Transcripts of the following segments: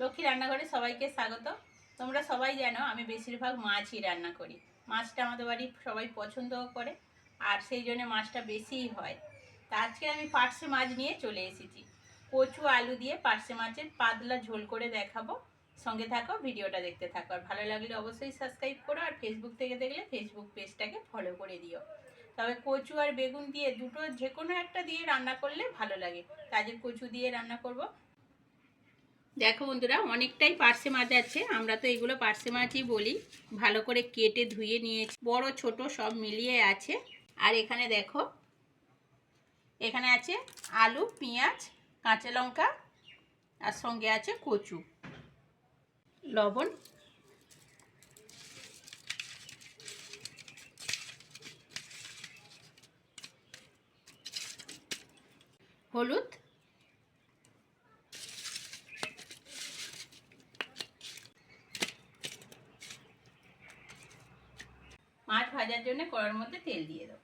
লক্ষ্মী রান্নাঘরে সবাইকে স্বাগত। তোমরা সবাই জানো আমি বেশিরভাগ মাছই রান্না করি। মাছটা আমাদের বাড়ির সবাই পছন্দও করে, আর সেই জন্য মাছটা বেশিই হয়। তা আজকে আমি পার্শে মাছ নিয়ে চলে এসেছি। কচু, আলু দিয়ে পার্শে মাছের পাতলা ঝোল করে দেখাবো। সঙ্গে থাকো, ভিডিওটা দেখতে থাকো। আর ভালো লাগলে অবশ্যই সাবস্ক্রাইব করো, আর ফেসবুক থেকে দেখলে ফেসবুক পেজটাকে ফলো করে দিও। তবে কচু আর বেগুন দিয়ে দুটো যে কোনো একটা দিয়ে রান্না করলে ভালো লাগে। কাজের কচু দিয়ে রান্না করব। দেখো বন্ধুরা, অনেকটাই পার্সে মাছ আছে। আমরা তো এগুলো পার্সে মাছই বলি। ভালো করে কেটে ধুয়ে নিয়েছি। বড়, ছোট সব মিলিয়ে আছে। আর এখানে দেখো, এখানে আছে আলু, পেঁয়াজ, কাঁচা লঙ্কা, আর সঙ্গে আছে কচু, লবণ। হলুদ মাছ ভাজার জন্য কড়ার মধ্যে তেল দিয়ে দাও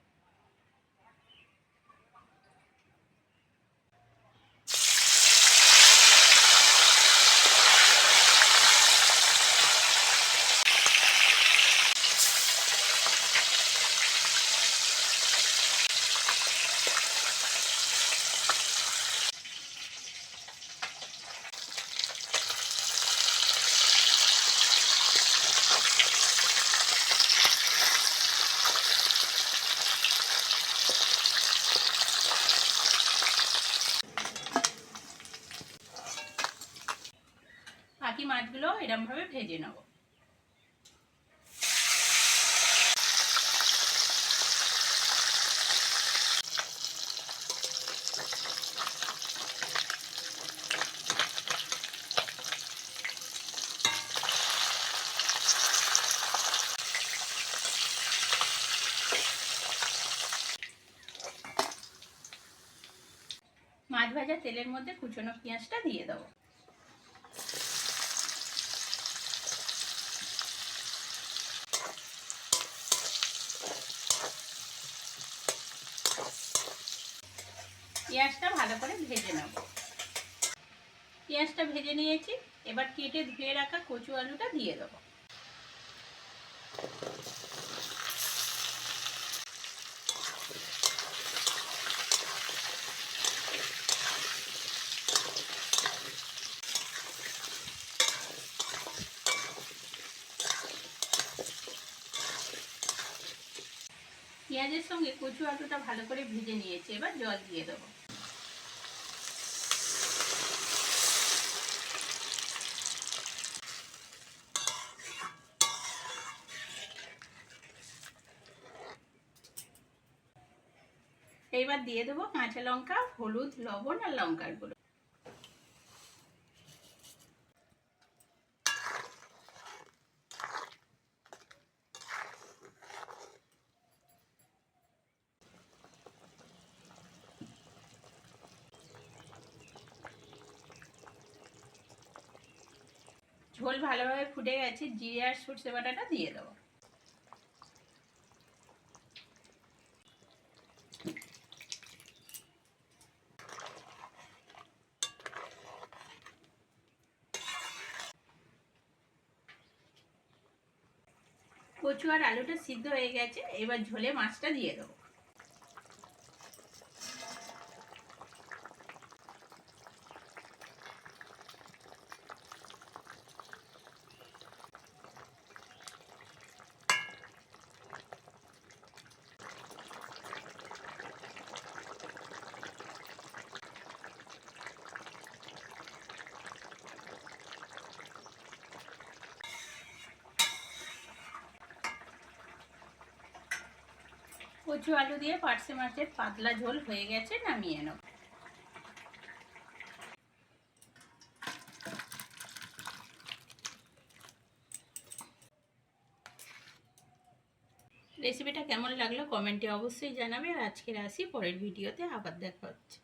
মাছগুলো এরমভাবে ভেজে নেব। মাছ ভাজা তেলের মধ্যে কুচনো পেঁয়াজটা দিয়ে দেবো। পেঁয়াজটা ভালো করে ভেজে নেব। পেঁয়াজটা ভেজে নিয়েছি, এবার কেটে ধুয়ে রাখা কচু আলুটা দিয়ে দেবো। পেঁয়াজের সঙ্গে কচু আলুটা ভালো করে ভেজে নিয়েছি, এবার জল দিয়ে দেবো। এইবার দিয়ে দেবো কাঁচা লঙ্কা, হলুদ, লবণ আর লঙ্কার গুঁড়ো। ঝোল ভালোভাবে ফুটে গেছে, জিরে আর সর্ষে বাটাটা দিয়ে দেবো। কচু আর আলুটা সিদ্ধ হয়ে গেছে, এবার ঝোলে মাছটা দিয়ে দেবো। কচু আলু দিয়ে পার্সে মাছের পাতলা ঝোল হয়ে গেছে, নামিয়ে নেব রেসিপিটা কেমন লাগল কমেন্টে অবশ্যই জানাবে, আর আজকের আসি পরের ভিডিওতে, আবার দেখা হচ্ছে।